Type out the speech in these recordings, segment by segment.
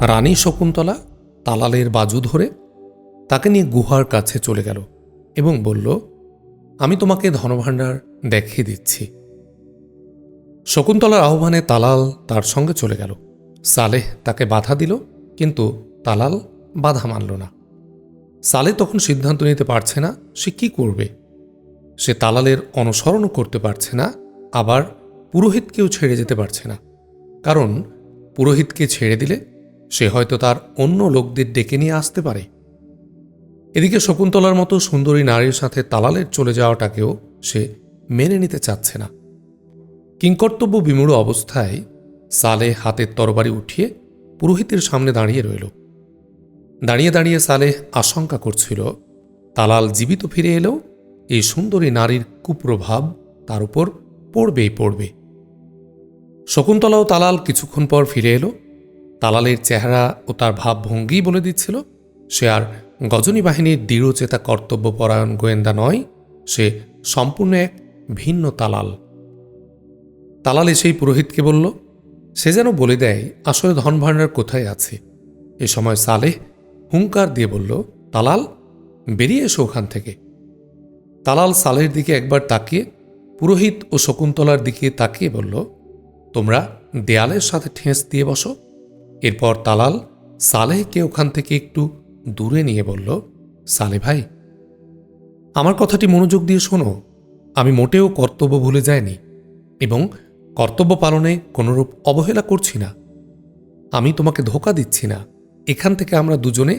রানী শকুন্তলা তালালের বাজু ধরে তাকে নিয়ে গুহার কাছে চলে গেল এবং বলল, আমি তোমাকে ধনভাণ্ডার দেখিয়ে দিচ্ছি। শকুন্তলার আহ্বানে তালাল তার সঙ্গে চলে গেল। সালেহ তাকে বাধা দিল, কিন্তু তালাল বাধা মানল না। সালে তখন সিদ্ধান্ত নিতে পারছে না সে কি করবে। সে তালালের অনুসরণও করতে পারছে না, আবার পুরোহিতকেও ছেড়ে যেতে পারছে না। কারণ পুরোহিতকে ছেড়ে দিলে সে হয়তো তার অন্য লোকদের ডেকে নিয়ে আসতে পারে। এদিকে শকুন্তলার মতো সুন্দরী নারীর সাথে তালালের চলে যাওয়াটাকেও সে মেনে নিতে চাচ্ছে না। কিংকর্তব্য বিমূঢ় অবস্থায় সালে হাতের তরবারি উঠিয়ে পুরোহিতের সামনে দাঁড়িয়ে রইল। দাঁড়িয়ে দাঁড়িয়ে সালেহ আশঙ্কা করছিল, তালাল জীবিত ফিরে এলেও এই সুন্দরী নারীর কুপ্রভাব তার উপর পড়বেই পড়বে। শকুন্তলাও তালাল কিছুক্ষণ পর ফিরে এলো তালালের চেহারা ও তার ভাবভঙ্গি বলে দিচ্ছিল, সে আর গজনী বাহিনীর দৃঢ়চেতা কর্তব্যপরায়ণ গোয়েন্দা নয়, সে সম্পূর্ণ এক ভিন্ন তালাল। তালাল এসেই পুরোহিতকে বলল, সে যেন বলে দেয়, আসলে ধনভাণ্ডার কোথায় আছে? এ সময় সালেহ হুঙ্কার দিয়ে বলল, তালাল, বেরিয়ে এসো ওখান থেকে। তালাল সালের দিকে একবার তাকিয়ে, পুরোহিত ও শকুন্তলার দিকে তাকিয়ে বলল, তোমরা দেয়ালের সাথে ঠেঁস দিয়ে বসো। এরপর তালাল সালেহকে ওখান থেকে একটু দূরে নিয়ে বলল সালে ভাই, আমার কথাটি মনোযোগ দিয়ে শোনো। আমি মোটেও কর্তব্য ভুলে যাইনি এবং কর্তব্য পালনে কোনোরূপ অবহেলা করছি না। আমি তোমাকে ধোকা দিচ্ছি না। এখান থেকে আমরা দুজনে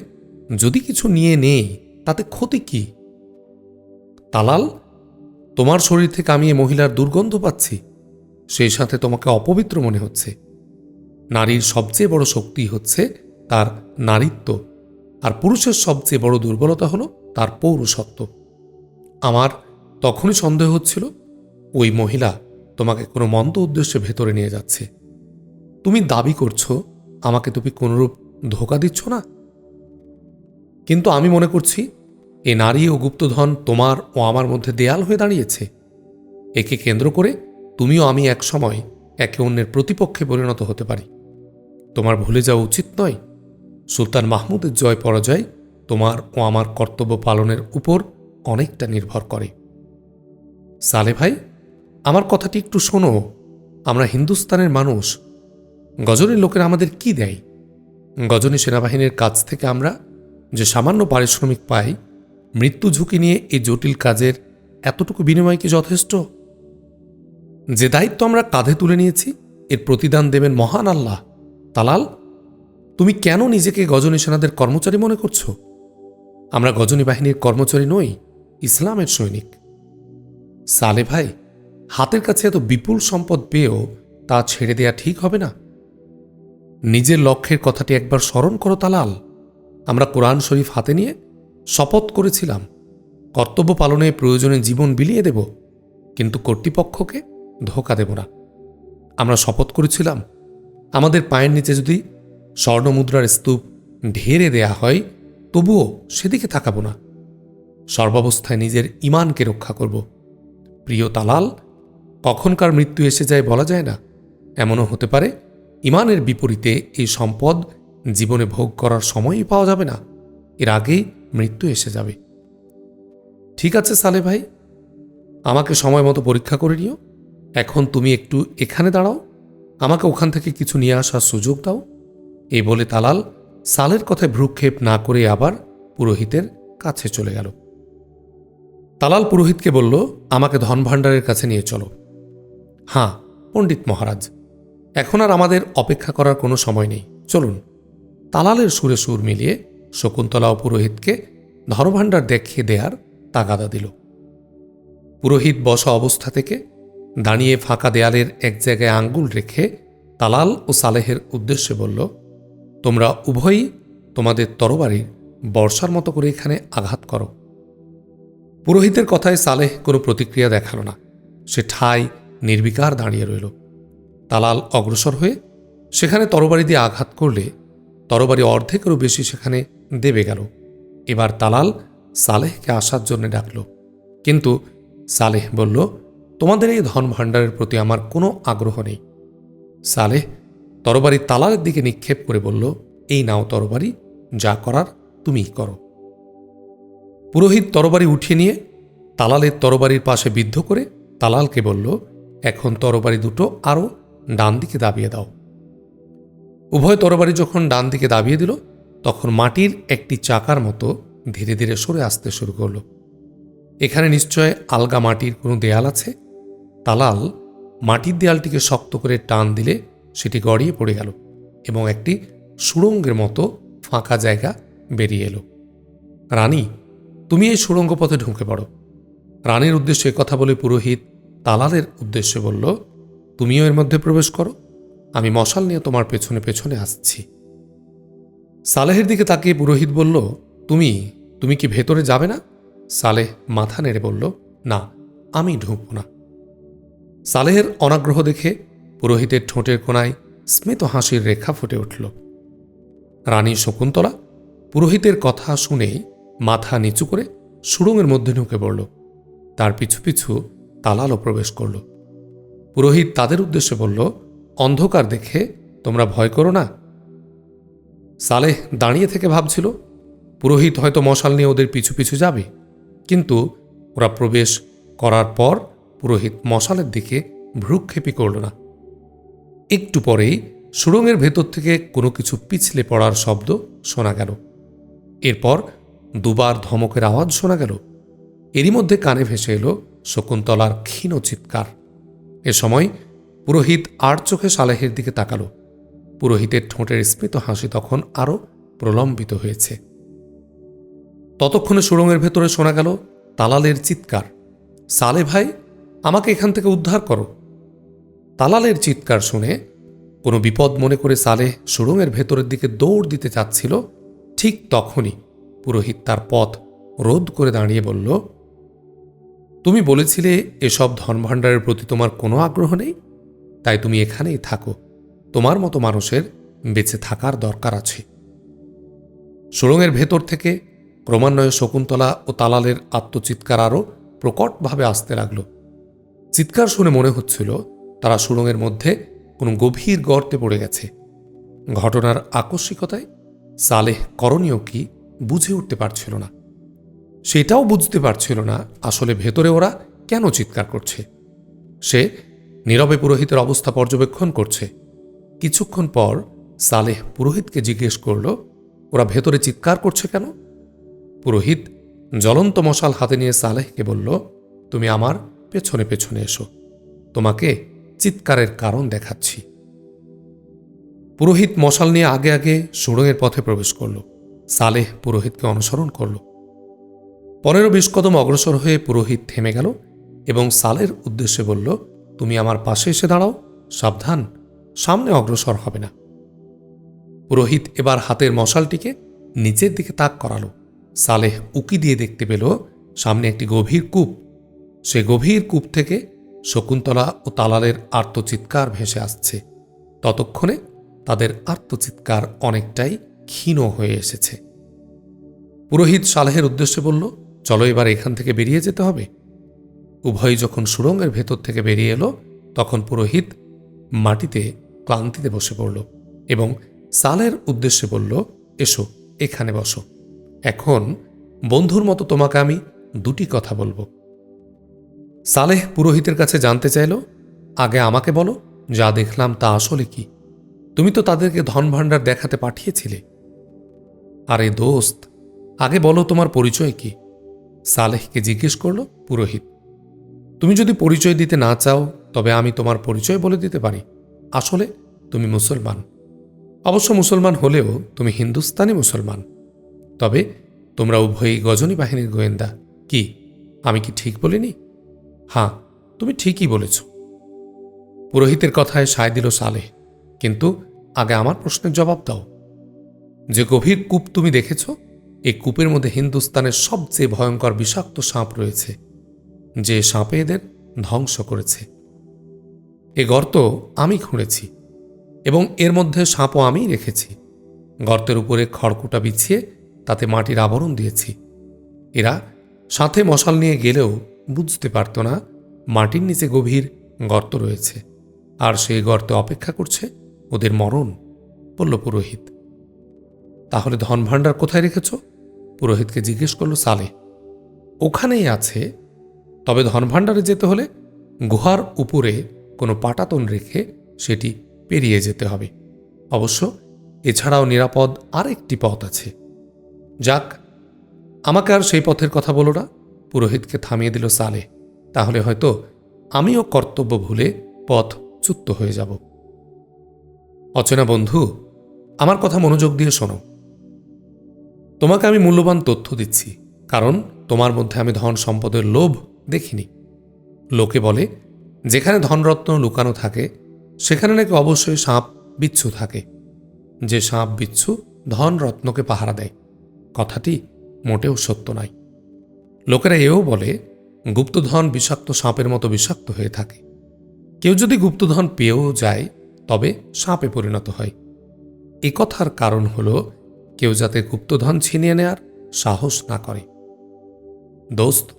যদি কিছু নিয়ে নেই, তাতে ক্ষতি কি? তালাল তোমার শরীর থেকে আমি এ মহিলার দুর্গন্ধ পাচ্ছি। সেই সাথে তোমাকে অপবিত্র মনে হচ্ছে। নারীর সবচেয়ে বড় শক্তি হচ্ছে তার নারীত্ব। আর পুরুষের সবচেয়ে বড় দুর্বলতা হলো তার পৌরসত্ব আমার তখনই সন্দেহ হচ্ছিল, ওই মহিলা তোমাকে কোনো মন্দ উদ্দেশ্যে ভেতরে নিয়ে যাচ্ছে। তুমি দাবি করছ, আমাকে তুমি কোনরূপ ধোকা দিচ্ছ না? কিন্তু আমি মনে করছি, এ নারী ও গুপ্তধন তোমার ও আমার মধ্যে দেয়াল হয়ে দাঁড়িয়েছে। একে কেন্দ্র করে তুমিও আমি এক সময় একে অন্যের প্রতিপক্ষে পরিণত হতে পারি। তোমার ভুলে যাওয়া উচিত নয়। সুলতান মাহমুদের জয় পরাজয় তোমার ও আমার কর্তব্য পালনের উপর অনেকটা নির্ভর করে। সালে ভাই, আমার কথাটি একটু শোনো। আমরা হিন্দুস্তানের মানুষ। গজনের লোকেরা আমাদের কি দেয়? গজনী সেনাবাহিনীর কাছ থেকে আমরা যে সামান্য পারিশ্রমিক পাই, মৃত্যু ঝুঁকি নিয়ে এই জটিল কাজের এতটুকু বিনিময় কি যথেষ্ট? যে দায়িত্ব আমরা কাঁধে তুলে নিয়েছি, এর প্রতিদান দেবেন মহান আল্লাহ। তালাল, তুমি কেন নিজেকে গজনী সেনাদের কর্মচারী মনে করছ? আমরা গজনী বাহিনীর কর্মচারী নই, ইসলামের সৈনিক। সালে ভাই, হাতের কাছে এত বিপুল সম্পদ পেয়েও তা ছেড়ে দেয়া ঠিক হবে না। নিজের লক্ষ্যের কথাটি একবার স্মরণ করো তালাল। আমরা কোরআন শরীফ হাতে নিয়ে শপথ করেছিলাম, কর্তব্য পালনে প্রয়োজনে জীবন বিলিয়ে দেব, কিন্তু কর্তৃপক্ষকে ধোকা দেব না। আমরা শপথ করেছিলাম আমাদের পায়ের নিচে যদি স্বর্ণমুদ্রার স্তূপ ঢেরে দেয়া হয়, তবুও সেদিকে তাকাবো না। সর্বাবস্থায় নিজের ইমানকে রক্ষা করব। প্রিয় তালাল কখনকার মৃত্যু এসে যায় বলা যায় না। এমনও হতে পারে ইমানের বিপরীতে এই সম্পদ জীবনে ভোগ করার সময়ই পাওয়া যাবে না। এর আগেই মৃত্যু এসে যাবে। ঠিক আছে সালে ভাই, আমাকে সময় মতো পরীক্ষা করে নিও। এখন তুমি একটু এখানে দাঁড়াও। আমাকে ওখান থেকে কিছু নিয়ে আসার সুযোগ দাও। এই বলে তালাল সালের কথায় ভ্রুক্ষেপ না করে আবার পুরোহিতের কাছে চলে গেল। তালাল পুরোহিতকে বলল, আমাকে ধনভাণ্ডারের কাছে নিয়ে চলো। হ্যাঁ পণ্ডিত মহারাজ। এখন আর আমাদের অপেক্ষা করার কোনো সময় নেই। চলুন। তালালের সুরে সুর মিলিয়ে শকুন্তলা ও পুরোহিতকে ধনভাণ্ডার দেখিয়ে দেয়ার তাগাদা দিল। পুরোহিত বসা অবস্থা থেকে দাঁড়িয়ে ফাঁকা দেয়ালের এক জায়গায় আঙ্গুল রেখে তালাল ও সালেহের উদ্দেশ্যে বলল, তোমরা উভয়ই তোমাদের তরবারির বর্ষার মতো করে এখানে আঘাত করো। পুরোহিতের কথায় সালেহ কোনো প্রতিক্রিয়া দেখাল না। সে ঠাই নির্বিকার দাঁড়িয়ে রইল। তালাল অগ্রসর হয়ে সেখানে তরবারি দিয়ে আঘাত করলে তরবারি অর্ধেকেরও বেশি সেখানে দেবে গেল। এবার তালাল সালেহকে আসার জন্য ডাকল। কিন্তু সালেহ বলল তোমাদের এই ধন ভাণ্ডারের প্রতি আমার কোনো আগ্রহ নেই। সালেহ তরবারি তালালের দিকে নিক্ষেপ করে বলল, এই নাও তরবারি, যা করার তুমিই করো। পুরোহিত তরবারি উঠিয়ে নিয়ে তালালের তরবারির পাশে বিদ্ধ করে তালালকে বলল, এখন তরবারি দুটো আরও ডান দিকে দাবিয়ে দাও। উভয় তরবারি যখন ডান দিকে দাবিয়ে দিল, তখন মাটির একটি চাকার মতো ধীরে ধীরে সরে আসতে শুরু করল। এখানে নিশ্চয় আলগা মাটির কোনো দেয়াল আছে? তালাল মাটির দেয়ালটিকে শক্ত করে টান দিলে সেটি গড়িয়ে পড়ে গেল এবং একটি সুড়ঙ্গের মতো ফাঁকা জায়গা বেরিয়ে এলো। রানী, তুমি এই সুড়ঙ্গ পথে ঢুকে পড়ো। রানীর উদ্দেশ্যে কথা বলে পুরোহিত তালালের উদ্দেশ্যে বলল, তুমিও এর মধ্যে প্রবেশ করো। আমি মশাল নিয়ে তোমার পেছনে পেছনে আসছি। সালেহের দিকে তাকিয়ে পুরোহিত বলল, তুমি তুমি কি ভেতরে যাবে না? সালেহ মাথা নেড়ে বলল, না, আমি ঢুকব না। সালেহের অনাগ্রহ দেখে পুরোহিতের ঠোঁটের কোনায় স্মিত হাসির রেখা ফুটে উঠল। রানী শকুন্তলা পুরোহিতের কথা শুনেই মাথা নিচু করে সুড়ুঙের মধ্যে ঢুকে পড়ল। তার পিছু পিছু তালালও প্রবেশ করল। পুরোহিত তাদের উদ্দেশ্যে বলল, অন্ধকার দেখে তোমরা ভয় করো না। সালেহ দাঁড়িয়ে থেকে ভাবছিল, পুরোহিত হয়তো মশাল নিয়ে ওদের পিছু পিছু যাবে। কিন্তু ওরা প্রবেশ করার পর পুরোহিত মশালের দিকে ভ্রুক্ষেপই করল না। একটু পরেই সুড়ঙ্গের ভেতর থেকে কোনো কিছু পিছলে পড়ার শব্দ শোনা গেল। এরপর দুবার ধমকের আওয়াজ শোনা গেল। এরই মধ্যে কানে ভেসে এলো শকুন্তলার ক্ষীণ চিৎকার। এ সময় পুরোহিত আর চোখে সালেহের দিকে তাকালো। পুরোহিতের ঠোঁটের স্মিত হাসি তখন আরও প্রলম্বিত হয়েছে। ততক্ষণে সুড়ঙ্গের ভেতরে শোনা গেল তালালের চিৎকার। সালে ভাই আমাকে এখান থেকে উদ্ধার করো। তালালের চিৎকার শুনে কোনো বিপদ মনে করে সালেহ সুড়ঙ্গের ভেতরের দিকে দৌড় দিতে চাচ্ছিল, ঠিক তখনই পুরোহিত তার পথ রোধ করে দাঁড়িয়ে বলল, তুমি বলেছিলে এসব ধনভাণ্ডারের প্রতি তোমার কোনো আগ্রহ নেই, তাই তুমি এখানেই থাকো। তোমার মতো মানুষের বেঁচে থাকার দরকার আছে। সুড়ঙ্গের ভেতর থেকে ক্রমান্বয়ে শকুন্তলা ও তালালের আত্মচিৎকার আরও প্রকটভাবে আসতে লাগল। চিৎকার শুনে মনে হচ্ছিল তারা সুড়ঙ্গের মধ্যে কোনো গভীর গর্তে পড়ে গেছে। ঘটনার আকস্মিকতায় সালেহ করণীয় কি বুঝে উঠতে পারছিল না। সেটাও বুঝতে পারছিল না আসলে ভেতরে ওরা কেন চিৎকার করছে। সে নীরবে পুরোহিতের অবস্থা পর্যবেক্ষণ করছে। কিছুক্ষণ পর সালেহ পুরোহিতকে জিজ্ঞেস করল, ওরা ভেতরে চিৎকার করছে কেন? পুরোহিত জ্বলন্ত মশাল হাতে নিয়ে সালেহকে বলল, তুমি আমার পেছনে পেছনে এসো। তোমাকে চিৎকারের কারণ দেখাচ্ছি। পুরোহিত মশাল নিয়ে আগে আগে সুড়ঙের পথে প্রবেশ করল। সালেহ পুরোহিতকে অনুসরণ করল। পনেরো বিশ কদম অগ্রসর হয়ে পুরোহিত থেমে গেল এবং সালের উদ্দেশ্যে বলল, তুমি আমার পাশে এসে দাঁড়াও, সাবধান, সামনে অগ্রসর হবে না। পুরোহিত এবার হাতের মশালটিকে নিচের দিকে তাক করালো। সালেহ উকি দিয়ে দেখতে পেল, সামনে একটি গভীর কূপ সে গভীর কূপ থেকে শকুন্তলা ও তালালের আর্তচিৎকার ভেসে আসছে। ততক্ষণে তাদের আর্তচিৎকার অনেকটাই ক্ষীণ হয়ে এসেছে। পুরোহিত সালেহের উদ্দেশ্যে বলল, চলো এবার এখান থেকে বেরিয়ে যেতে হবে। উভয় যখন সুড়ঙ্গের ভেতর থেকে বেরিয়ে এলো, তখন পুরোহিত মাটিতে ক্লান্তিতে বসে পড়ল এবং সালের উদ্দেশ্যে বলল, এসো, এখানে বসো। এখন বন্ধুর মতো তোমাকে আমি দুটি কথা বলব। সালেহ পুরোহিতের কাছে জানতে চাইল, আগে আমাকে বলো, যা দেখলাম তা আসলে কি? তুমি তো তাদেরকে ধনভাণ্ডার দেখাতে পাঠিয়েছিলে। আরে দোস্ত, আগে বলো তোমার পরিচয় কি? সালেহকে জিজ্ঞেস করল পুরোহিত, তুমি যদি পরিচয় দিতে না চাও, তবে আমি তোমার পরিচয় বলে দিতে পারি। আসলে তুমি মুসলমান। অবশ্য মুসলমান হলেও তুমি হিন্দুস্তানি মুসলমান। তবে তোমরা উভয়ই গজনী বাহিনীর গোয়েন্দা। কি, আমি কি ঠিক বলিনি? হ্যাঁ তুমি ঠিকই বলেছ। পুরোহিতের কথায় সায় দিল সালে কিন্তু আগে আমার প্রশ্নের জবাব দাও। যে গভীর কূপ তুমি দেখেছ, এই কূপের মধ্যে হিন্দুস্তানের সবচেয়ে ভয়ঙ্কর বিষাক্ত সাপ রয়েছে, যে সাপে এদের ধ্বংস করেছে। এ গর্ত আমি খুঁড়েছি এবং এর মধ্যে সাপও আমিই রেখেছি। গর্তের উপরে খড়কুটা বিছিয়ে তাতে মাটির আবরণ দিয়েছি। এরা সাথে মশাল নিয়ে গেলেও বুঝতে পারত না মাটির নিচে গভীর গর্ত রয়েছে, আর সেই গর্তে অপেক্ষা করছে ওদের মরণ, বলল পুরোহিত। তাহলে ধন ভাণ্ডার কোথায় রেখেছ? পুরোহিতকে জিজ্ঞেস করল সালে। ওখানেই আছে, তবে ধন ভাণ্ডারে যেতে হলে গুহার উপরে কোনো পাটাতন রেখে সেটি পেরিয়ে যেতে হবে। অবশ্য এছাড়াও নিরাপদ আরেকটি পথ আছে। যাক, আমাকে আর সেই পথের কথা বলো না। পুরোহিতকে থামিয়ে দিল সালে। তাহলে হয়তো আমিও কর্তব্য ভুলে পথ চ্যুত হয়ে যাব। অচেনা বন্ধু, আমার কথা মনোযোগ দিয়ে শোনো। তোমাকে আমি মূল্যবান তথ্য দিচ্ছি, কারণ তোমার মধ্যে আমি ধন সম্পদের লোভ দেখিনি। লোকে বলে, যেখানে ধনরত্ন লুকানো থাকে, সেখানে নাকি অবশ্যই সাপ বিচ্ছু থাকে। যে সাপ বিচ্ছু ধনরত্নকে পাহারা দেয়। কথাটি মোটেও সত্য নয়। লোকেরা এও বলে, গুপ্তধন বিষাক্ত সাপের মতো বিষাক্ত হয়ে থাকে। কেউ যদি গুপ্তধন পেয়েও যায়, তবে সাপে পরিণত হয়। এ কথার কারণ হল, কেউ যাতে গুপ্তধন ছিনিয়ে নেয়ার সাহস না করে। দোস্ত,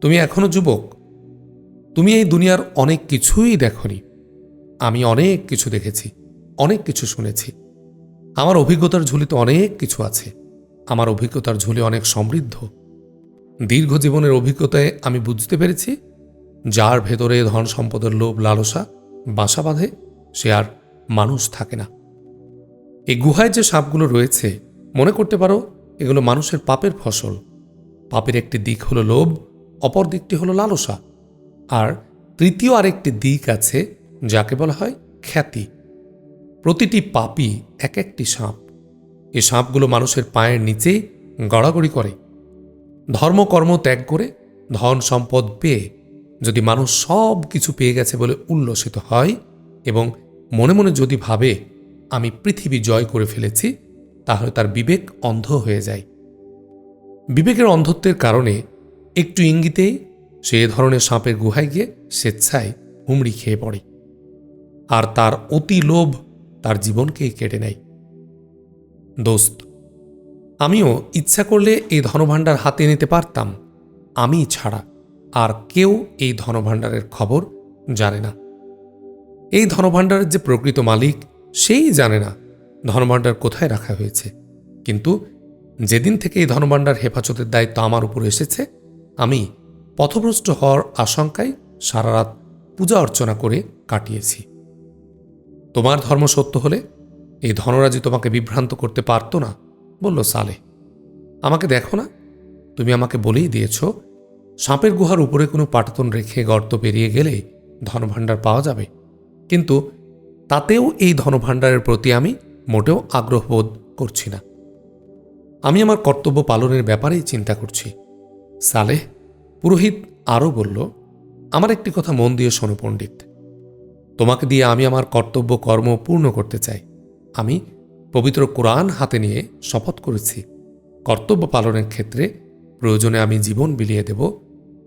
তুমি এখনও যুবক। তুমি এই দুনিয়ার অনেক কিছুই দেখনি। আমি অনেক কিছু দেখেছি, অনেক কিছু শুনেছি। আমার অভিজ্ঞতার ঝুলিতে অনেক কিছু আছে। আমার অভিজ্ঞতার ঝুলি অনেক সমৃদ্ধ। দীর্ঘ জীবনের অভিজ্ঞতায় আমি বুঝতে পেরেছি, যার ভেতরে ধন সম্পদের লোভ, লালসা, বাসা বাঁধে, সে আর মানুষ থাকে না। এই গুহায় যে সাপগুলো রয়েছে, মনে করতে পারো, এগুলো মানুষের পাপের ফসল। পাপের একটি দিক হলো লোভ, অপর দিকটি হলো লালসা। আর তৃতীয় আরেকটি দিক আছে, যাকে বলা হয় খ্যাতি। প্রতিটি পাপই এক একটি সাপ। এ সাপগুলো মানুষের পায়ের নিচেই গড়াগড়ি করে। ধর্মকর্ম ত্যাগ করে ধন সম্পদ পেয়ে যদি মানুষ সব কিছু পেয়ে গেছে বলে উল্লসিত হয় এবং মনে মনে যদি ভাবে, আমি পৃথিবী জয় করে ফেলেছি, তাহলে তার বিবেক অন্ধ হয়ে যায়। বিবেকের অন্ধত্বের কারণে একটু ইঙ্গিতেই সে এ ধরনের সাপের গুহায় গিয়ে স্বেচ্ছায় হুমড়ি খেয়ে পড়ে। আর তার অতি লোভ তার জীবনকেই কেটে নেয়। দোস্ত আমিও ইচ্ছা করলে এই ধনভাণ্ডার হাতে নিতে পারতাম। আমি ছাড়া আর কেউ এই ধনভাণ্ডারের খবর জানে না। এই ধনভাণ্ডারের যে প্রকৃত মালিক, সেই জানে না ধনভাণ্ডার কোথায় রাখা হয়েছে। কিন্তু যেদিন থেকে এই ধনভাণ্ডার হেফাজতের দায়িত্ব আমার উপর এসেছে, আমি পথভ্রষ্ট হওয়ার আশঙ্কায় সারা রাত পূজা অর্চনা করে কাটিয়েছি। তোমার ধর্ম সত্য হলে এই ধনরাজি তোমাকে বিভ্রান্ত করতে পারতো না। বলল, সালে, আমাকে দেখো না। তুমি আমাকে বলেই দিয়েছ, সাপের গুহার উপরে কোনো পাটাতন রেখে গর্ত পেরিয়ে গেলে ধনভাণ্ডার পাওয়া যাবে। কিন্তু তাতেও এই ধনভাণ্ডারের প্রতি আমি মোটেও আগ্রহ বোধ করছি না। আমি আমার কর্তব্য পালনের ব্যাপারেই চিন্তা করছি। সালেহ পুরোহিত আরও বলল, আমার একটি কথা মন দিয়ে শোনো পণ্ডিত। তোমাকে দিয়ে আমি আমার কর্তব্য কর্ম পূর্ণ করতে চাই। আমি পবিত্র কোরআন হাতে নিয়ে শপথ করেছি। কর্তব্য পালনের ক্ষেত্রে প্রয়োজনে আমি জীবন বিলিয়ে দেব।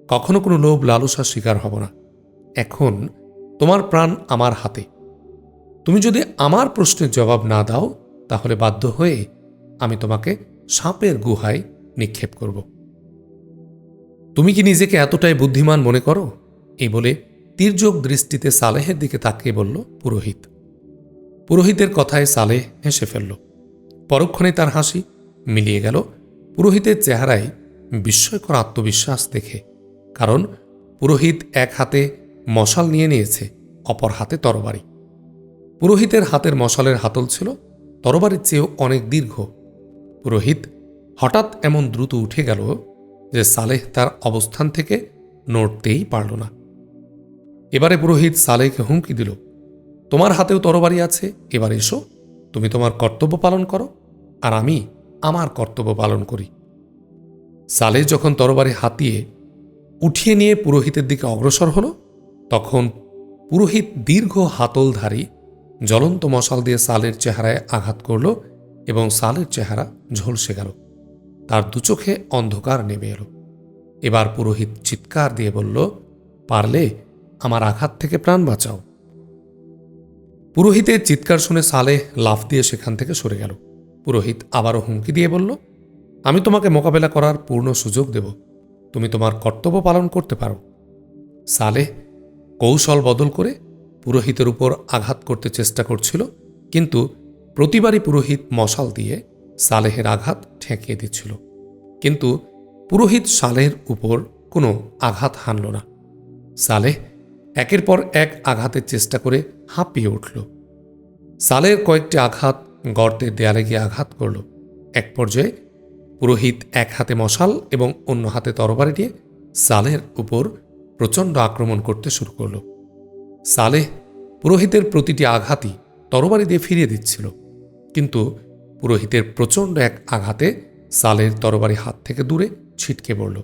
কখনো কোনো লোভ লালসার শিকার হব না। এখন তোমার প্রাণ আমার হাতে। তুমি যদি আমার প্রশ্নের জবাব না দাও, তাহলে বাধ্য হয়ে আমি তোমাকে সাপের গুহায় নিক্ষেপ করব। তুমি কি নিজেকে এতটাই বুদ্ধিমান মনে করো? এই বলে তীর্যক দৃষ্টিতে সালেহের দিকে তাকিয়ে বলল পুরোহিত। পুরোহিতের কথায় সালেহ হেসে ফেলল। পরক্ষণে তার হাসি মিলিয়ে গেল। পুরোহিতের চেহারায় বিস্ময়কর আত্মবিশ্বাস দেখে, কারণ পুরোহিত এক হাতে মশাল নিয়ে নিয়েছে, অপর হাতে তরবারি। পুরোহিতের হাতের মশালের হাতল ছিল, তরবারির চেয়েও অনেক দীর্ঘ। পুরোহিত হঠাৎ এমন দ্রুত উঠে গেল যে সালেহ তার অবস্থান থেকে নড়তেই পারল না। এবারে পুরোহিত সালেহকে হুমকি দিল তোমার হাতেও তরবারি আছে, এবার এসো, তুমি তোমার কর্তব্য পালন করো, আর আমি আমার কর্তব্য পালন করি। সালেহ যখন তরবারি হাতিয়ে উঠিয়ে নিয়ে পুরোহিতের দিকে অগ্রসর হল, তখন পুরোহিত দীর্ঘ হাতলধারী জ্বলন্ত মশাল দিয়ে সালের চেহারায় আঘাত করল এবং সালের চেহারা ঝলসে গেল। তার দুচোখে অন্ধকার নেমে এলো। এবার পুরোহিত চিৎকার দিয়ে বলল, পারলে আমার আঘাত থেকে প্রাণ বাঁচাও। পুরোহিতের চিৎকার শুনে সালে লাফ দিয়ে সেখান থেকে সরে গেল। পুরোহিত আবারও হুমকি দিয়ে বলল, আমি তোমাকে মোকাবেলা করার পূর্ণ সুযোগ দেব। তুমি তোমার কর্তব্য পালন করতে পারো সালেহ কৌশল বদল করে পুরোহিতের উপর আঘাত করতে চেষ্টা করছিল, কিন্তু প্রতিবারই পুরোহিত মশাল দিয়ে সালেহের আঘাত ঠেকিয়ে দিচ্ছিল। কিন্তু পুরোহিত সালেহের উপর কোনো আঘাত হানল না। সালেহ একের পর এক আঘাতের চেষ্টা করে হাঁপিয়ে উঠল। সালের কয়েকটি আঘাত গর্তের দেয়ালে গিয়ে আঘাত করল। এক পর্যায়ে পুরোহিত এক হাতে মশাল এবং অন্য হাতে তরবারি দিয়ে সালের উপর প্রচণ্ড আক্রমণ করতে শুরু করল। সালেহ পুরোহিতের প্রতিটি আঘাতই তরবারি দিয়ে ফিরিয়ে দিচ্ছিল। কিন্তু পুরোহিতের প্রচণ্ড এক আঘাতে সালের তরবারি হাত থেকে দূরে ছিটকে পড়ল।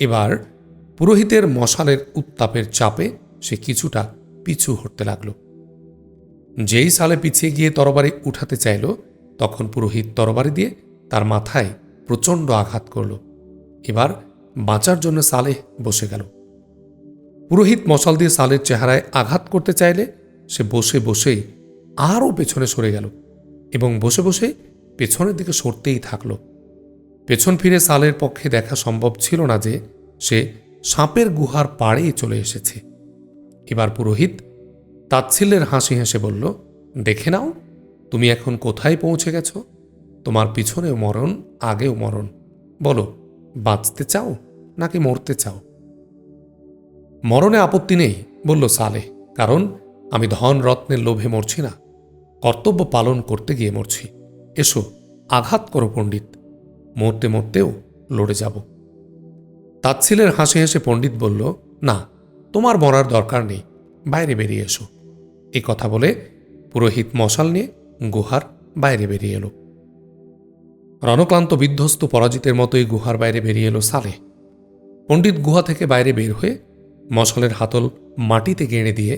এবার পুরোহিতের মশালের উত্তাপের চাপে সে কিছুটা পিছু হটতে লাগল। যেই সালে পিছিয়ে গিয়ে তরবারি উঠাতে চাইল, তখন পুরোহিত তরবারি দিয়ে তার মাথায় প্রচণ্ড আঘাত করল। এবার বাঁচার জন্য সালেহ বসে গেল। পুরোহিত মশাল দিয়ে সালের চেহারায় আঘাত করতে চাইলে সে বসে বসেই আরও পেছনে সরে গেল এবং বসে বসে পেছনের দিকে সরতেই থাকল। পেছন ফিরে সালের পক্ষে দেখা সম্ভব ছিল না যে সে সাপের গুহার পাড়েই চলে এসেছে। এবার পুরোহিত তাচ্ছিল্যের হাসি হেসে বলল, দেখে নাও, তুমি এখন কোথায় পৌঁছে গেছ? তোমার পিছনেও মরণ, আগেও মরণ। বলো, বাঁচতে চাও নাকি মরতে চাও? মরণে আপত্তি নেই, বলল সালে কারণ আমি ধন রত্নের লোভে মরছি না। কর্তব্য পালন করতে গিয়ে মরছি। এসো, আঘাত করো পণ্ডিত। মরতে মরতেও লড়ে যাব। তাচ্ছিলের হাসি হেসে পণ্ডিত বলল, না, তোমার মরার দরকার নেই। বাইরে বেরিয়ে এসো। এ কথা বলে পুরোহিত মশাল নিয়ে গুহার বাইরে বেরিয়ে এলো। রণক্লান্ত বিধ্বস্ত পরাজিতের মতোই গুহার বাইরে বেরিয়ে এলো সালেহ পণ্ডিত গুহা থেকে বাইরে বের হয়ে মশালের হাতল মাটিতে গেঁড়ে দিয়ে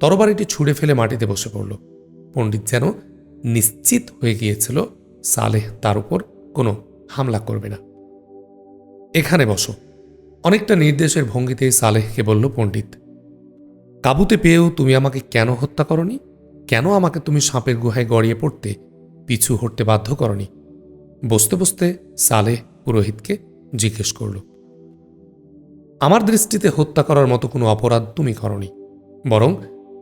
তরবারিটি ছুঁড়ে ফেলে মাটিতে বসে পড়ল। পণ্ডিত যেন নিশ্চিত হয়ে গিয়েছিল সালেহ তার উপর কোনো হামলা করবে না। এখানে বসো। অনেকটা নির্দেশের ভঙ্গিতেই সালেহকে বলল পণ্ডিত কাবুতে পেয়েও তুমি আমাকে কেন হত্যা করনি? কেন আমাকে তুমি সাপের গুহায় গড়িয়ে পড়তে পিছু হটতে বাধ্য করনি? বসতে বসতে সালেহ পুরোহিতকে জিজ্ঞেস করল, আমার দৃষ্টিতে হত্যা করার মতো কোনো অপরাধ তুমি করনি, বরং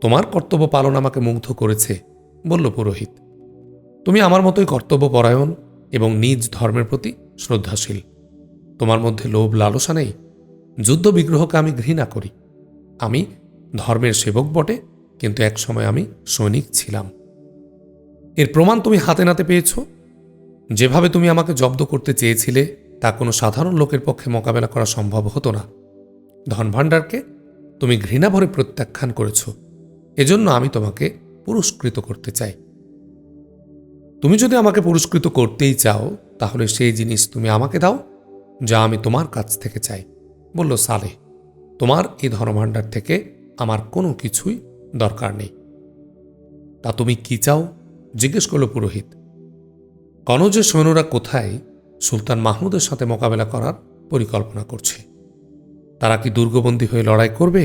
তোমার কর্তব্য পালন আমাকে মুগ্ধ করেছে, বলল পুরোহিত। তুমি আমার মতোই কর্তব্যপরায়ণ এবং নিজ ধর্মের প্রতি শ্রদ্ধাশীল। তোমার মধ্যে লোভ লালসা নেই। যুদ্ধ বিগ্রহকে আমি ঘৃণা করি। আমি ধর্মের সেবক বটে, কিন্তু এক সময় আমি সৈনিক ছিলাম। এর প্রমাণ তুমি হাতে নাতে পেয়েছ। যেভাবে তুমি আমাকে জব্দ করতে চেয়েছিলে, তা কোনো সাধারণ লোকের পক্ষে মোকাবেলা করা সম্ভব হতো না। ধনভাণ্ডারকে তুমি ঘৃণা ভরে প্রত্যাখ্যান করেছ। এজন্য আমি তোমাকে পুরস্কৃত করতে চাই। তুমি যদি আমাকে পুরস্কৃত করতেই চাও, তাহলে সেই জিনিস তুমি আমাকে দাও, যা আমি তোমার কাছ থেকে চাই। বলল সালেহ তোমার এই ধনভাণ্ডার থেকে আমার কোনো কিছুই দরকার নেই। তা তুমি কি চাও? জিজ্ঞেস করল পুরোহিত। কনজের সৈন্যরা কোথায়, সুলতান মাহমুদের সাথে মোকাবেলা করার পরিকল্পনা করছে। তারা কি দুর্গবন্দী হয়ে লড়াই করবে,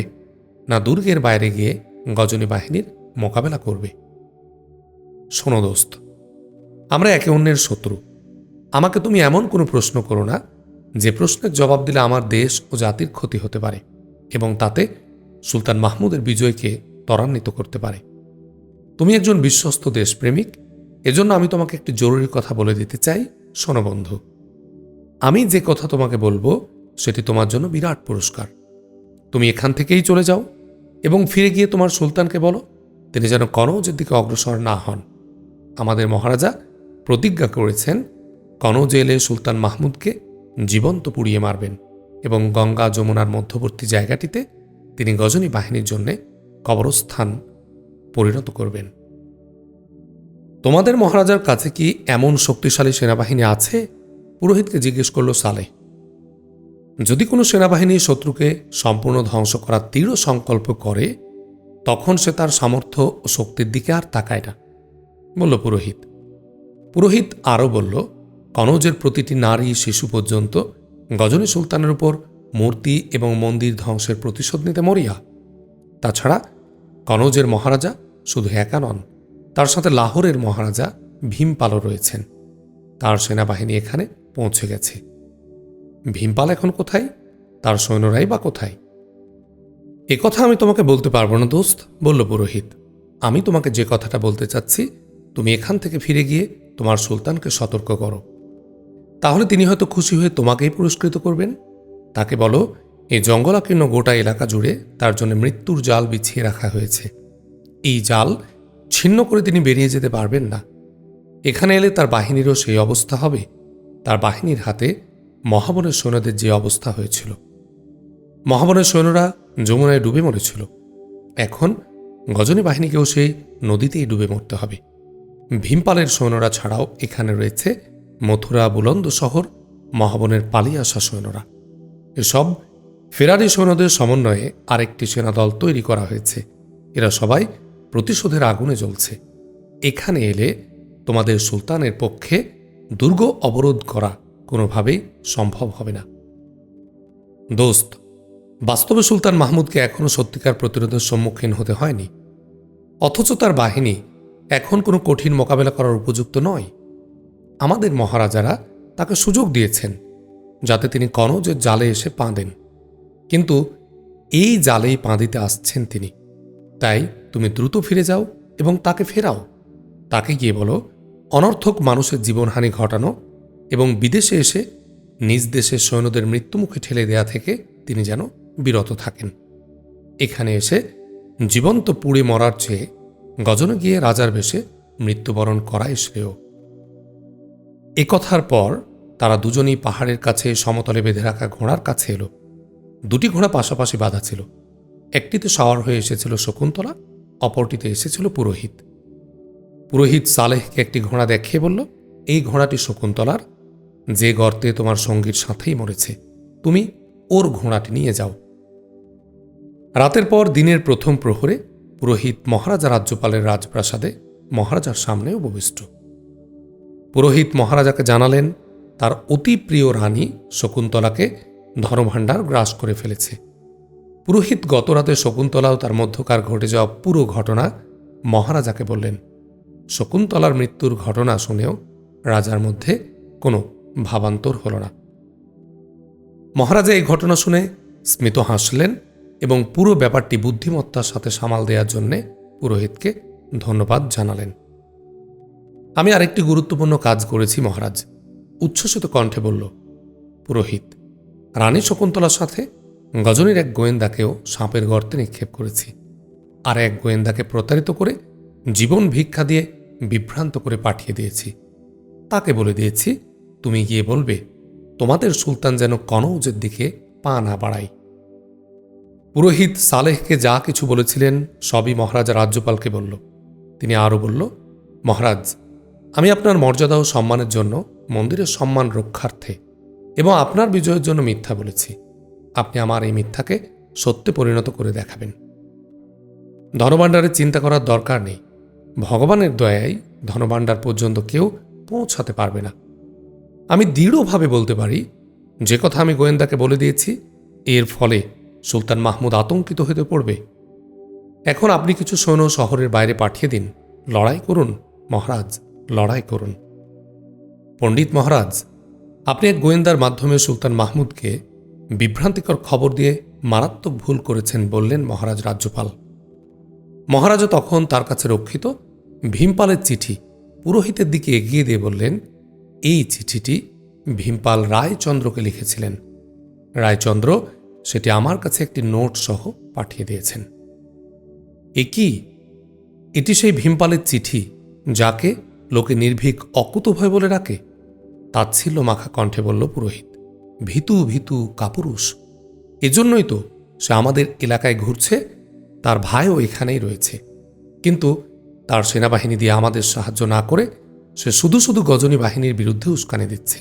না দুর্গের বাইরে গিয়ে গজনী বাহিনীর মোকাবেলা করবে? শোনো দোস্ত, আমরা একে অন্যের শত্রু। আমাকে তুমি এমন কোনো প্রশ্ন করো না, যে প্রশ্নের জবাব দিলে আমার দেশ ও জাতির ক্ষতি হতে পারে এবং তাতে সুলতান মাহমুদের বিজয়কে ত্বরান্বিত করতে পারে। তুমি একজন বিশ্বস্ত দেশপ্রেমিক, এজন্য আমি তোমাকে একটি জরুরি কথা বলে দিতে চাই, শোনো বন্ধু। আমি যে কথা তোমাকে বলব, সেটি তোমার জন্য বিরাট পুরস্কার। তুমি এখান থেকেই চলে যাও এবং ফিরে গিয়ে তোমার সুলতানকে বলো, তিনি যেন কনৌজের দিকে অগ্রসর না হন। আমাদের মহারাজা প্রতিজ্ঞা করেছেন কনৌজ এলে সুলতান মাহমুদকে জীবন্ত পুড়িয়ে মারবেন এবং গঙ্গা যমুনার মধ্যবর্তী জায়গাটিতে তিনি গজনী বাহিনীর জন্য কবরস্থান পরিণত করবেন। তোমাদের মহারাজার কাছে কি এমন শক্তিশালী সেনাবাহিনী আছে? পুরোহিতকে জিজ্ঞেস করল সালে যদি কোনো সেনাবাহিনী শত্রুকে সম্পূর্ণ ধ্বংস করার দৃঢ় সংকল্প করে, তখন সে তার সামর্থ্য ও শক্তির দিকে আর তাকায় না। বলল পুরোহিত। পুরোহিত আরও বলল, কনৌজের প্রতিটি নারী শিশু পর্যন্ত গজনী সুলতানের উপর মূর্তি এবং মন্দির ধ্বংসের প্রতিশোধ নিতে মরিয়া। তাছাড়া কনৌজের মহারাজা শুধু একা নন, তার সাথে লাহোরের মহারাজা ভীমপালও রয়েছেন। তার সেনাবাহিনী এখানে পৌঁছে গেছে। ভীমপাল এখন কোথায়? তার সৈন্যরাই বা কোথায়? এ কথা আমি তোমাকে বলতে পারব না দোস্ত, বলল পুরোহিত। আমি তোমাকে যে কথাটা বলতে চাচ্ছি, তুমি এখান থেকে ফিরে গিয়ে তোমার সুলতানকে সতর্ক করো। তাহলে তিনি হয়তো খুশি হয়ে তোমাকেই পুরস্কৃত করবেন। তাকে বলো এই জঙ্গলাকীর্ণ গোটা এলাকা জুড়ে তার জন্য মৃত্যুর জাল বিছিয়ে রাখা হয়েছে। এই জাল ছিন্ন করে তিনি বেরিয়ে যেতে পারবেন না। এখানে এলে তার বাহিনীরও সেই অবস্থা হবে। তার বাহিনীর হাতে মহাবনের সৈন্যদের যে অবস্থা হয়েছিল। মহাবনের সৈন্যরা যমুনায় ডুবে মরেছিল। এখন গজনী বাহিনীকেও সেই নদীতেই ডুবে মরতে হবে। ভীমপালের সৈন্যরা ছাড়াও এখানে রয়েছে মথুরা বুলন্দ শহর মহাবনের পালিয়ে আসা সৈন্যরা। এসব ফেরারি সৈন্যদের সমন্বয়ে আরেকটি সেনাদল তৈরি করা হয়েছে। এরা সবাই প্রতিশোধের আগুনে জ্বলছে। এখানে এলে তোমাদের সুলতানের পক্ষে দুর্গ অবরোধ করা কোনোভাবেই সম্ভব হবে না। দোস্ত, বাস্তবে সুলতান মাহমুদকে এখনও সত্যিকার প্রতিরোধের সম্মুখীন হতে হয়নি। অথচ তার বাহিনী এখন কোনো কঠিন মোকাবেলা করার উপযুক্ত নয়। আমাদের মহারাজারা তাকে সুযোগ দিয়েছেন। যাতে তিনি কনজের জালে এসে পা দেন কিন্তু এই জালেই পা দিতে আসছেন তিনি। তাই তুমি দ্রুত ফিরে যাও এবং তাকে ফেরাও। তাকে গিয়ে বলো, অনর্থক মানুষের জীবনহানি ঘটানো এবং বিদেশে এসে নিজ দেশের সৈন্যদের মৃত্যুমুখে ঠেলে দেয়া থেকে তিনি যেন বিরত থাকেন। এখানে এসে জীবন্ত পুড়ে মরার চেয়ে গজনে গিয়ে রাজার বেশে মৃত্যুবরণ করাই শ্রেয়। এ কথার পর তারা দুজনেই পাহাড়ের কাছে সমতলে বেঁধে রাখা ঘোড়ার কাছে এলো। দুটি ঘোড়া পাশাপাশি বাঁধা ছিল। একটিতে সাওয়ার হয়ে এসেছিল শকুন্তলা, অপরটিতে এসেছিল পুরোহিত। পুরোহিত সালেহকে একটি ঘোড়া দেখিয়ে বলল, এই ঘোড়াটি শকুন্তলার। যে গর্তে তোমার সঙ্গীর সাথেই মরেছে। তুমি ওর ঘোড়াটি নিয়ে যাও। রাতের পর দিনের প্রথম প্রহরে পুরোহিত মহারাজা রাজ্যপালের রাজপ্রাসাদে মহারাজার সামনে উপবিষ্ট পুরোহিত মহারাজাকে জানালেন তার অতি প্রিয় রানী শকুন্তলাকে ধনভাণ্ডার গ্রাস করে ফেলেছে। পুরোহিত গতরাতে শকুন্তলাও তার মধ্যকার ঘটে যাওয়া পুরো ঘটনা মহারাজাকে বললেন। শকুন্তলার মৃত্যুর ঘটনা শুনেও রাজার মধ্যে কোনো ভাবান্তর হল না। মহারাজা এই ঘটনা শুনে স্মিত হাসলেন এবং পুরো ব্যাপারটি বুদ্ধিমত্তার সাথে সামাল দেওয়ার জন্যে পুরোহিতকে ধন্যবাদ জানালেন। আমি আরেকটি গুরুত্বপূর্ণ কাজ করেছি মহারাজ। উচ্ছ্বসিত কণ্ঠে বলল, পুরোহিত, রানী শকুন্তলার সাথে গজনীর এক গোয়েন্দাকেও সাপের গর্তে নিক্ষেপ করেছি। আর এক গোয়েন্দাকে প্রতারিত করে জীবন ভিক্ষা দিয়ে বিভ্রান্ত করে পাঠিয়ে দিয়েছি। তাকে বলে দিয়েছি, তুমি গিয়ে বলবে, তোমাদের সুলতান যেন কনৌজের দিকে পা না বাড়ায়। পুরোহিত সালেহকে যা কিছু বলেছিলেন, সবই মহারাজা রাজ্যপালকে বলল। তিনি আরও বলল, মহারাজ আমি আপনার মর্যাদা ও সম্মানের জন্য মন্দিরের সম্মান রক্ষার্থে এবং আপনার বিজয়ের জন্য মিথ্যা বলেছি। আপনি আমার এই মিথ্যাকে সত্যে পরিণত করে দেখাবেন। ধনভাণ্ডারের চিন্তা করার দরকার নেই। ভগবানের দয়ায় ধনভাণ্ডার পর্যন্ত কেউ পৌঁছাতে পারবে না। আমি দৃঢ়ভাবে বলতে পারি, যে কথা আমি গোয়েন্দাকে বলে দিয়েছি, এর ফলে সুলতান মাহমুদ আতঙ্কিত হতে পড়বে। এখন আপনি কিছু সৈন্য শহরের বাইরে পাঠিয়ে দিন, লড়াই করুন, মহারাজ। লড়াই করুন। পণ্ডিত মহারাজ, আপনি এক গোয়েন্দার মাধ্যমে সুলতান মাহমুদকে বিভ্রান্তিকর খবর দিয়ে মারাত্মক ভুল করেছেন বললেন মহারাজ রাজ্যপাল। মহারাজা তখন তার কাছে রক্ষিত ভীমপালের চিঠি পুরোহিতের দিকে এগিয়ে দিয়ে বললেন, এই চিঠিটি ভীমপাল রায়চন্দ্রকে লিখেছিলেন। রায়চন্দ্র সেটি আমার কাছে একটি নোট সহ পাঠিয়ে দিয়েছেন। এ কি? এটি সেই ভীমপালের চিঠি যাকে লোকে নির্ভীক অকুতভয় বলে রাখে তাচ্ছিল্য মাখা কণ্ঠে বলল, পুরোহিত, ভীতু ভীতু, কাপুরুষ। এজন্যই তো সে আমাদের এলাকায় ঘুরছে, তার ভাইও এখানেই রয়েছে। কিন্তু তার সেনাবাহিনী দিয়ে আমাদের সাহায্য না করে, সে শুধু শুধু গজনী বাহিনীর বিরুদ্ধে উস্কানি দিচ্ছে।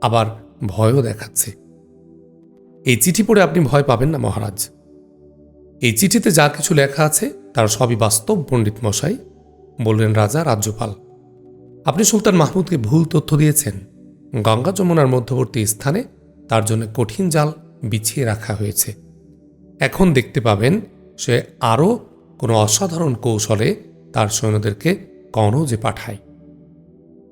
আবার ভয়ও দেখাচ্ছে। এই চিঠি পড়ে আপনি ভয় পাবেন না, মহারাজ। এই চিঠিতে যা কিছু লেখা আছে, তার সবই বাস্তব পণ্ডিত মশাই বললেন রাজা রাজ্যপাল। আপনি সুলতান মাহমুদকে ভুল তথ্য দিয়েছেন। গঙ্গা যমুনার মধ্যবর্তী স্থানে তার জন্য কঠিন জাল বিছিয়ে রাখা হয়েছে। এখন দেখতে পাবেন সে আরও কোনো অসাধারণ কৌশলে তার সৈন্যদেরকে কনৌজে পাঠায়।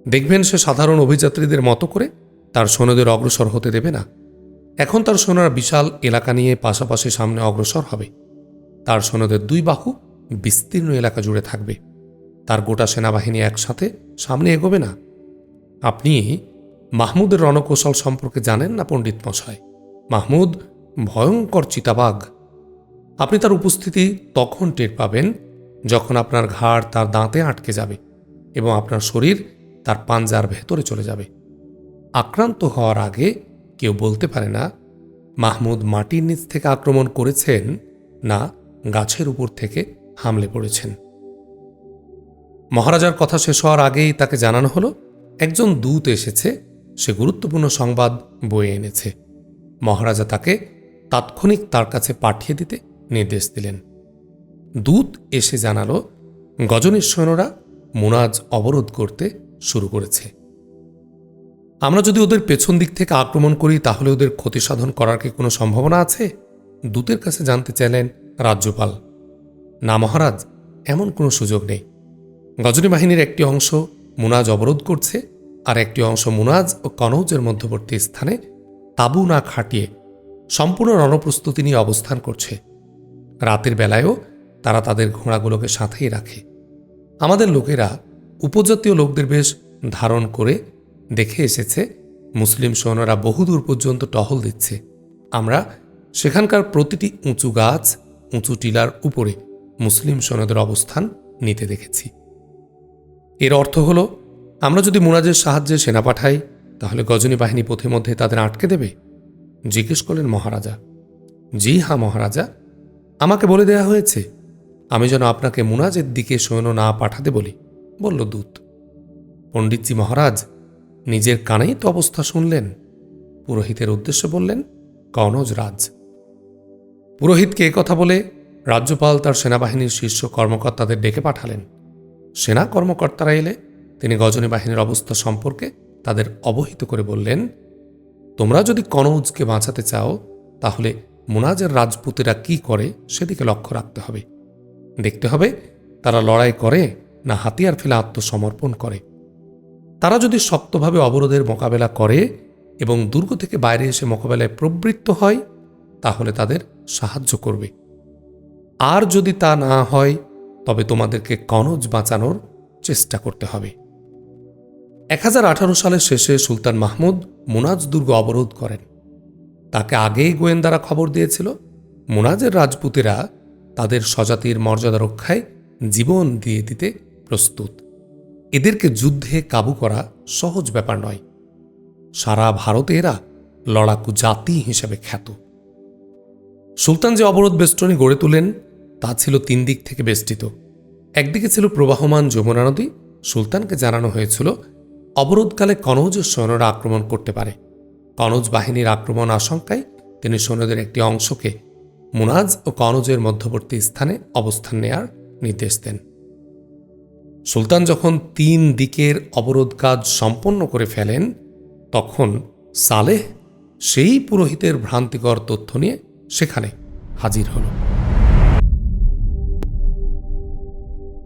দেখবেন সে সাধারণ অভিযাত্রীদের মতো করে তার সৈন্যদের অগ্রসর হতে দেবে না। এখন তার সৈন্যরা বিশাল এলাকা নিয়ে পাশাপাশি সামনে অগ্রসর হবে। তার সৈন্যদের দুই বাহু বিস্তীর্ণ এলাকা জুড়ে থাকবে। তার গোটা সেনাবাহিনী একসাথে সামনে এগোবে না। আপনি মাহমুদের রণকৌশল সম্পর্কে জানেন না, পণ্ডিত মশাই? মাহমুদ ভয়ঙ্কর চিতাবাঘ। আপনি তার উপস্থিতি তখন টের পাবেন যখন আপনার ঘাড় তার দাঁতে আটকে যাবে এবং আপনার শরীর তার পাঞ্জার ভেতরে চলে যাবে। আক্রান্ত হওয়ার আগে কেউ বলতে পারে না, মাহমুদ মাটির নিচ থেকে আক্রমণ করেছেন না, গাছের উপর থেকে হামলে পড়েছেন। মহারাজার কথা শেষ হওয়ার আগেই তাকে জানানো হলো, একজন দূত এসেছে, সে গুরুত্বপূর্ণ সংবাদ বয়ে এনেছে। মহারাজা তাকে তাৎক্ষণিক তার কাছে পাঠিয়ে দিতে নির্দেশ দিলেন। দূত এসে জানালো, গজনীর সৈন্যরা মুনাজ অবরোধ করতে শুরু করেছে। আমরা যদি ওদের পেছন দিক থেকে আক্রমণ করি, তাহলে ওদের ক্ষতি সাধন করার কি কোনো সম্ভাবনা আছে? দূতের কাছে জানতে চাইলেন রাজ্যপাল। না মহারাজ, এমন কোনো সুযোগ নেই। গজনী বাহিনীর একটি অংশ মুনাজ অবরোধ করছে আর একটি অংশ মুনাজ ও কনৌজের মধ্যবর্তী স্থানে তাঁবু না খাটিয়ে সম্পূর্ণ রণপ্রস্তুতি নিয়ে অবস্থান করছে। রাতের বেলায়ও তারা তাদের ঘোড়াগুলোকে সাথেই রাখে। আমাদের লোকেরা উপজাতীয় লোকদের বেশ ধারণ করে দেখে এসেছে, মুসলিম সৈন্যরা বহুদূর পর্যন্ত টহল দিচ্ছে। আমরা সেখানকার প্রতিটি উঁচু গাছ, উঁচু টিলার উপরে মুসলিম সৈন্যদের অবস্থান নিতে দেখেছি। এর অর্থ হল, আমরা যদি মুরাজের সাহায্যে সেনা পাঠাই, তাহলে গজনী বাহিনী পথে মধ্যে তাদের আটকে দেবে? জিজ্ঞেস করলেন মহারাজা। জি হ্যাঁ মহারাজা, আমাকে বলে দেয়া হয়েছে, আমি যেন আপনাকে মুনাজের দিকে সৈন্য না পাঠাতে বলি, বলল দূত। পণ্ডিতজি মহারাজ, নিজের কানেই তো অবস্থা শুনলেন। পুরোহিতের উদ্দেশ্যে বললেন, কনজ রাজ। পুরোহিতকে কথা বলে রাজ্যপাল তার সেনাবাহিনীর শীর্ষ কর্মকর্তাদের ডেকে পাঠালেন। সেনা কর্মকর্তারা এলে তিনি গজনী বাহিনীর অবস্থা সম্পর্কে তাদের অবহিত করে বললেন, তোমরা যদি কনৌজকে বাঁচাতে চাও, তাহলে মুনাজের রাজপুতেরা কি করে সেদিকে লক্ষ্য রাখতে হবে। দেখতে হবে তারা লড়াই করে না হাতিয়ার ফেলে আত্মসমর্পণ করে। তারা যদি শক্তভাবে অবরোধের মোকাবেলা করে এবং দুর্গ থেকে বাইরে এসে মোকাবেলায় প্রবৃত্ত হয়, তাহলে তাদের সাহায্য করবে। আর যদি তা না হয় তবে তোমাদেরকে কনজ বাঁচানোর চেষ্টা করতে হবে। এক হাজার আঠারো সালের শেষে সুলতান মাহমুদ মুনাজ দুর্গ অবরোধ করেন। তাকে আগেই গোয়েন্দারা খবর দিয়েছিল। মুনাজের রাজপুতেরা তাদের স্বজাতির মর্যাদা রক্ষায় জীবন দিয়ে দিতে প্রস্তুত। এদেরকে যুদ্ধে কাবু করা সহজ ব্যাপার নয়। সারা ভারতে এরা লড়াকু জাতি হিসেবে খ্যাত। সুলতান যে অবরোধ বেষ্টনী গড়ে তোলেন তা ছিল তিন দিক থেকে বেষ্টিত। একদিকে ছিল প্রবাহমান যমুনা নদী, সুলতানকে জানানো হয়েছিল, অবরোধকালে কনৌজের সৈন্যরা আক্রমণ করতে পারে। কনৌজ বাহিনীর আক্রমণ আশঙ্কায় তিনি সৈন্যদের একটি অংশকে মুনাজ ও কনৌজের মধ্যবর্তী স্থানে অবস্থান নেয়ার নির্দেশ দেন। সুলতান যখন তিন দিকের অবরোধ কাজ সম্পন্ন করে ফেলেন, তখন সালেহ সেই পুরোহিতের ভ্রান্তিকর তথ্য নিয়ে সেখানে হাজির হলো।